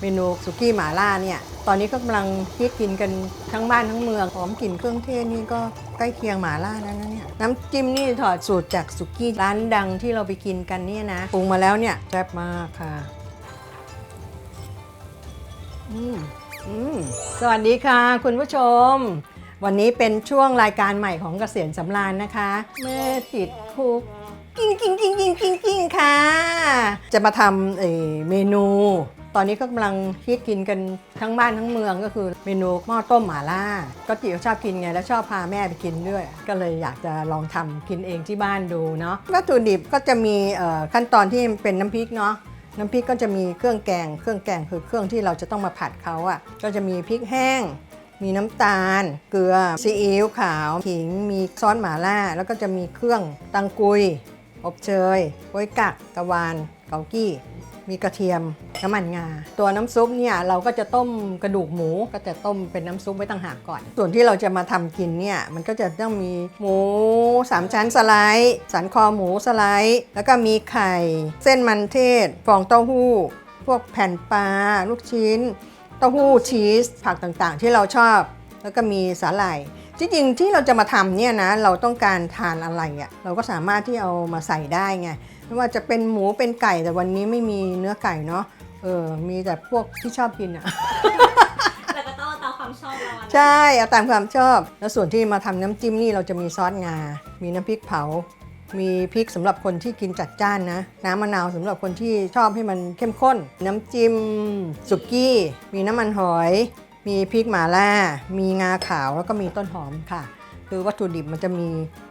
เมนูสุกี้หม่าล่าเนี่ยตอนนี้ก็กำลังคิดกินกันทั้งบ้านทั้งเมืองหอมกลิ่นเครื่องเทศนี่ก็ใกล้เคียงหม่าล่าแล้วนะเนี่ยน้ำจิ้มนี่ถอดสูตรจากสุกี้ร้านดังที่เราไปกินกันเนี่ยนะปรุงมาแล้วเนี่ยแซ่บมากค่ะอืมอืมสวัสดีค่ะ คุณผู้ชม วันนี้เป็นช่วงรายการใหม่ของเกษียณสำราญนะคะ เมื่อติดคุกกิ้งกิ้งกิ้งกิ้งกิ้งกิ้งค่ะ จะมาทำเอ่อเมนู ตอนนี้ก็กำลังคิดกินกันทั้งบ้านทั้งเมืองก็คือเมนูหม้อต้มหม่าล่า ก็จิก็ชอบกินไงแล้วชอบพาแม่ไปกินด้วย ก็เลยอยากจะลองทำกินเองที่บ้านดูเนาะวัตถุดิบก็จะมีขั้นตอนที่เป็นน้ำพริกเนาะน้ำพริกก็จะมีเครื่องแกง เครื่องแกงคือเครื่องที่เราจะต้องมาผัดเขาอะ่ะ ก็จะมีพริกแห้ง มีน้ำตาล เกลือ ซีอิ๊วขาว ขิง มีซอสหม่าล่า แล้วก็จะมีเครื่องตังกุย อบเชยโป๊ยกัก กะวาน เกากี้ มีกระเทียมน้ำมันงา ตัวน้ำซุปเนี่ยเราก็จะต้มกระดูกหมูก็จะต้มเป็นน้ำซุปไว้ต่างหากก่อน ส่วนที่เราจะมาทำกินเนี่ยมันก็จะต้องมีหมูสามชั้นสไลด์สันคอหมูสไลด์ แล้วก็มีไข่ เส้นมันเทศ ฟองเต้าหู้ พวกแผ่นปลาลูกชิ้น เต้าหู้ชีส ผักต่างๆ ที่เราชอบ แล้วก็มีสาหร่ายที่จริงที่เราจะมาทำเนี่ยนะเราต้องการทานอะไรอะ่ะเราก็สามารถที่เอามาใส่ได้ไง ไม่ว่าจะเป็นหมูเป็นไก่แต่วันนี้ไม่มีเนื้อไก่เนาะเออมีแต่พวกที่ชอบกินอะ่ะแต่ก็ต้องเอาตามความชอบเราอะนะใช่เอาตามความชอบ แล้วส่วนที่มาทำน้ำจิ้มนี่เราจะมีซอสงา มีน้ำพริกเผา มีพริกสำหรับคนที่กินจัดจ้านนะ น้ำมะนาวสำหรับคนที่ชอบให้มันเข้มข้น น้ำจิ้มสุกี้ มีน้ำมันหอย มีพริกหม่าล่า มีงาขาวแล้วก็มีต้นหอมค่ะ คือวัตถุดิบมันจะมี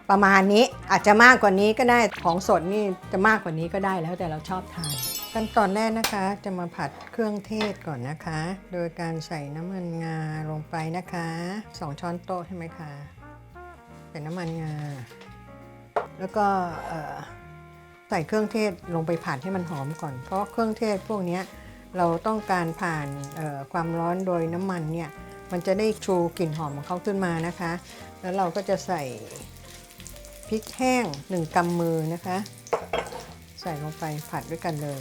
ประมาณนี้ อาจจะมากกว่านี้ก็ได้ของสดนี่จะมากกว่านี้ก็ได้แล้วแต่เราชอบทานขั้นตอนแรกนะคะ จะมาผัดเครื่องเทศก่อนนะคะ โดยการใส่น้ำมันงาลงไปนะคะ 2 ช้อนโต๊ะใช่ไหมคะใส่น้ำมันงา แล้วก็ใส่เครื่องเทศลงไปผัดให้มันหอมก่อน เพราะเครื่องเทศพวกนี้เราต้องการผ่านความร้อนโดยน้ำมันเนี่ย มันจะได้ชูกลิ่นหอมของเขาขึ้นมานะคะ แล้วเราก็จะใส่พริกแห้งหนึ่งกำมือนะคะ ใส่ลงไปผัดด้วยกันเลย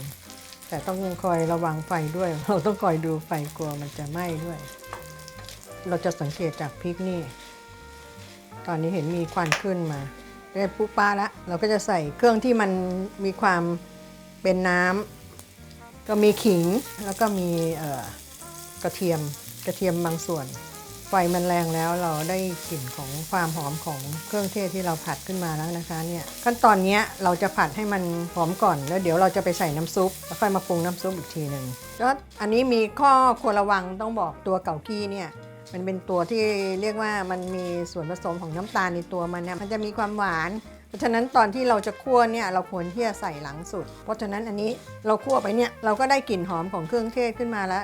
แต่ต้องคอยระวังไฟด้วย เราต้องคอยดูไฟกลัวมันจะไหม้ด้วย เราจะสังเกตจากพริกนี่ ตอนนี้เห็นมีควันขึ้นมาได้ปุ๊บป้าละเราก็จะใส่เครื่องที่มันมีความเป็นน้ำก็มีขิงแล้วก็มีกระเทียม กระเทียมบางส่วน ไฟมันแรงแล้วเราได้กลิ่นของความหอมของเครื่องเทศที่เราผัดขึ้นมาแล้วนะคะเนี่ยขั้นตอนนี้เราจะผัดให้มันหอมก่อนแล้วเดี๋ยวเราจะไปใส่น้ำซุปแล้วค่อยมาปรุงน้ำซุปอีกทีหนึ่งแล้วอันนี้มีข้อควรระวังต้องบอกตัวเก่ากี้เนี่ยมันเป็นตัวที่เรียกว่ามันมีส่วนผสมของน้ำตาลในตัวมันเนี่ยมันจะมีความหวานเพราะฉะนั้นตอนที่เราจะคั่วเนี่ยเราควรที่จะใส่หลังสุด เพราะฉะนั้นอันนี้เราคั่วไปเนี่ยเราก็ได้กลิ่นหอมของเครื่องเทศขึ้นมาแล้ว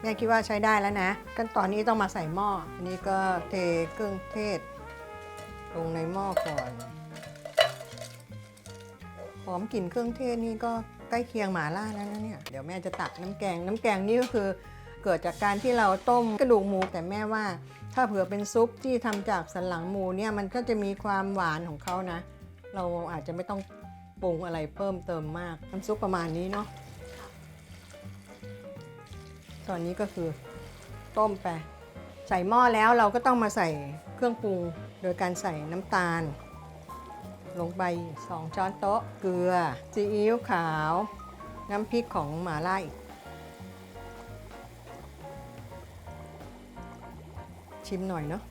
แม่คิดว่าใช้ได้แล้วนะขั้นตอนนี้ต้องมาใส่หม้ออันนี้ก็เทเครื่องเทศ ลงในหม้อก่อนหอมกลิ่นเครื่องเทศนี่ก็ใกล้เคียงหมาล่าแล้วนะเนี่ยเดี๋ยวแม่จะตักน้ำแกง น้ำแกงนี่ก็คือเกิดจากการที่เราต้มกระดูกหมูแต่แม่ว่า ถ้าเผื่อเป็นซุปที่ทำจากสันหลังหมูเนี่ยมันก็จะมีความหวานของเขานะ เราอาจจะไม่ต้องปรุงอะไรเพิ่มเติมมากน้ำซุปประมาณนี้เนาะ ตอนนี้ก็คือต้มไป ใส่หม้อแล้วเราก็ต้องมาใส่เครื่องปรุง โดยการใส่น้ำตาล ลงไป 2 ช้อนโต๊ะ เกลือซีอิ๊วขาว น้ำพริกของหม่าล่าอีกชิมหน่อยเนาะ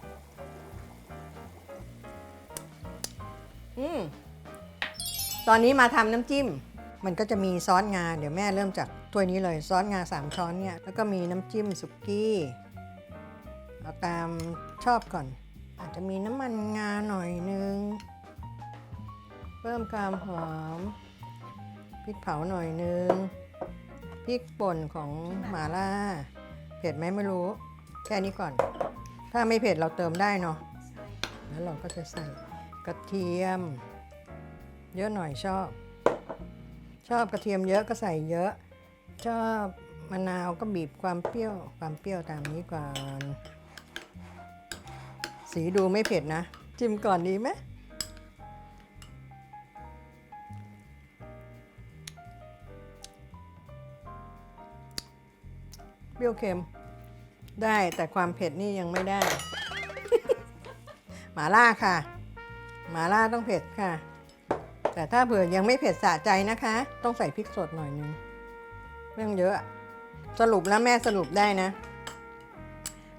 อืม ตอนนี้มาทำน้ำจิ้ม มันก็จะมีซอสงา เดี๋ยวแม่เริ่มจากถ้วยนี้เลยซอสงา 3 ช้อนเนี่ย แล้วก็มีน้ำจิ้มสุกี้เอาตามชอบก่อน อาจจะมีน้ำมันงาหน่อยนึง เพิ่มความหอม พริกเผาหน่อยนึง พริกป่นของหม่าล่า เผ็ดไหมไม่รู้ แค่นี้ก่อน ถ้าไม่เผ็ดเราเติมได้เนาะ แล้วเราก็จะใส่กระเทียม เยอะหน่อยชอบ ชอบกระเทียมเยอะก็ใส่เยอะ ชอบมะนาวก็บีบความเปรี้ยว ความเปรี้ยวตามนี้ก่อน สีดูไม่เผ็ดนะ จิ้มก่อนดีไหมเปรี้ยวเค็ม ได้แต่ความเผ็ดนี่ยังไม่ได้ หมาล่าค่ะ หมาล่าต้องเผ็ดค่ะ แต่ถ้าเผื่อยังไม่เผ็ดสะใจนะคะ ต้องใส่พริกสดหน่อยนึงเรื่องเยอะ สรุปแล้วแม่สรุปได้นะ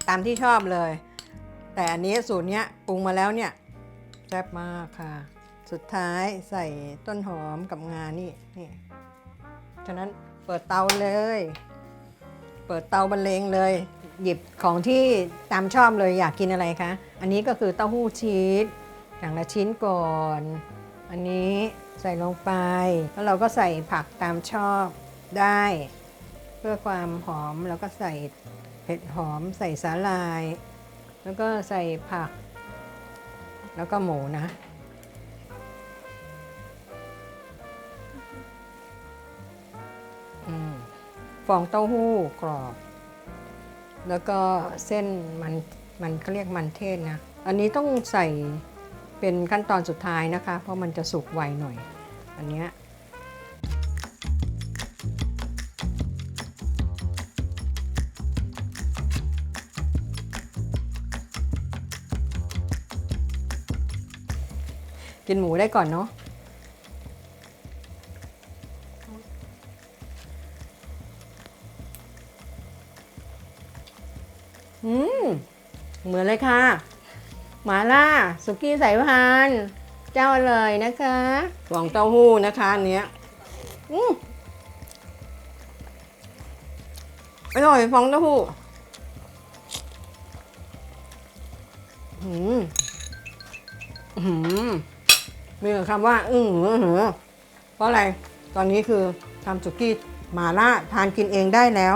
ตามที่ชอบเลย แต่อันนี้สูตรเนี้ยปรุงมาแล้วเนี่ยแซ่บมากค่ะ สุดท้ายใส่ต้นหอมกับงานี่นี่ฉะนั้นเปิดเตาเลย เปิดเตาบรรเลงเลย หยิบของที่ตามชอบเลยอยากกินอะไรคะ อันนี้ก็คือเต้าหู้ชีสอย่างละชิ้นก่อน อันนี้ใส่ลงไป แล้วเราก็ใส่ผักตามชอบได้ เพื่อความหอมแล้วก็ใส่เห็ดหอมใส่สาลาย แล้วก็ใส่ผัก แล้วก็หมูนะอฟองเต้าหู้กรอบ แล้วก็เส้นมันมันเขาเรียกมันเทศนะ อันนี้ต้องใส่ เป็นขั้นตอนสุดท้ายนะคะ เพราะมันจะสุกไวหน่อย อันเนี้ยกินหมูได้ก่อนเนาะอืม เหมือนเลยค่ะ หมาล่าสุกี้สายพานธุ์เจ้าเลยนะคะฟองเต้าหู้นะคะอันเนี้ยอืมอร่อยฟองเต้าหู้อืมอืมมีแต่คำว่า อือหือหือเพราะอะไร ตอนนี้คือทำสุกี้หมาล่าทานกินเองได้แล้ว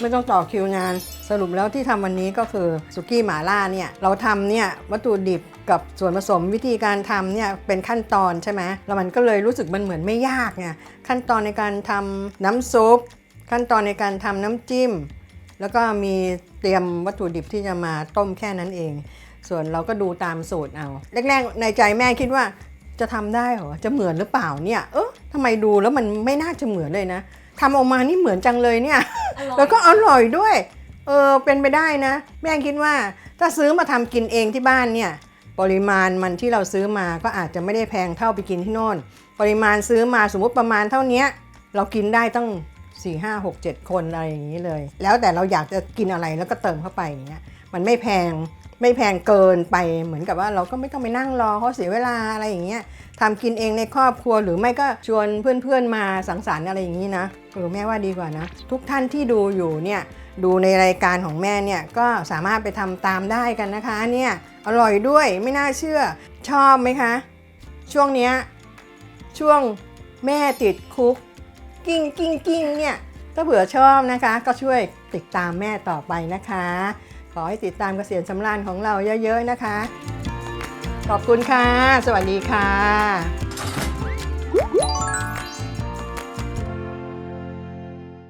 ไม่ต้องต่อคิวนาน สรุปแล้วที่ทำวันนี้ก็คือสุกี้หม่าล่าเนี่ยเราทำเนี่ยวัตถุดิบกับส่วนผสมวิธีการทำเนี่ยเป็นขั้นตอนใช่ไหมแล้วมันก็เลยรู้สึกมันเหมือนไม่ยากไงขั้นตอนในการทำน้ำซุป ขั้นตอนในการทำน้ำจิ้ม แล้วก็มีเตรียมวัตถุดิบที่จะมาต้มแค่นั้นเอง ส่วนเราก็ดูตามสูตรเอาแรกๆในใจแม่คิดว่าจะทำได้เหรอจะเหมือนหรือเปล่าเนี่ยเออทำไมดูแล้วมันไม่น่าจะเหมือนเลยนะทำออกมานี่เหมือนจังเลยเนี่ยอร่อยแล้วก็อร่อยด้วย เออเป็นไปได้นะ แม่คิดว่าถ้าซื้อมาทำกินเองที่บ้านเนี่ย ปริมาณมันที่เราซื้อมาก็อาจจะไม่ได้แพงเท่าไปกินที่โน่น ปริมาณซื้อมาสมมติประมาณเท่านี้เรากินได้ตั้ง4 5 6 7 คนอะไรอย่างนี้เลย แล้วแต่เราอยากจะกินอะไรแล้วก็เติมเข้าไปอย่างเงี้ยมันไม่แพง ไม่แพงเกินไปเหมือนกับว่าเราก็ไม่ต้องไปนั่งรอเขาเสียเวลาอะไรอย่างเงี้ยทำกินเองในครอบครัวหรือไม่ก็ชวนเพื่อนๆมาสังสรรค์อะไรอย่างนี้นะเออแม่ว่าดีกว่านะ ทุกท่านที่ดูอยู่เนี่ยดูในรายการของแม่เนี่ยก็สามารถไปทำตามได้กันนะคะเนี่ยอร่อยด้วยไม่น่าเชื่อชอบไหมคะ ช่วงเนี้ยช่วงแม่ติดคุก กิ้งกิ้งกิ้งเนี่ยถ้าเผื่อชอบนะคะ ก็ช่วยติดตามแม่ต่อไปนะคะ ขอให้ติดตามเกษียณสำราญของเราเยอะ ๆ นะคะ ขอบคุณค่ะ สวัสดีค่ะ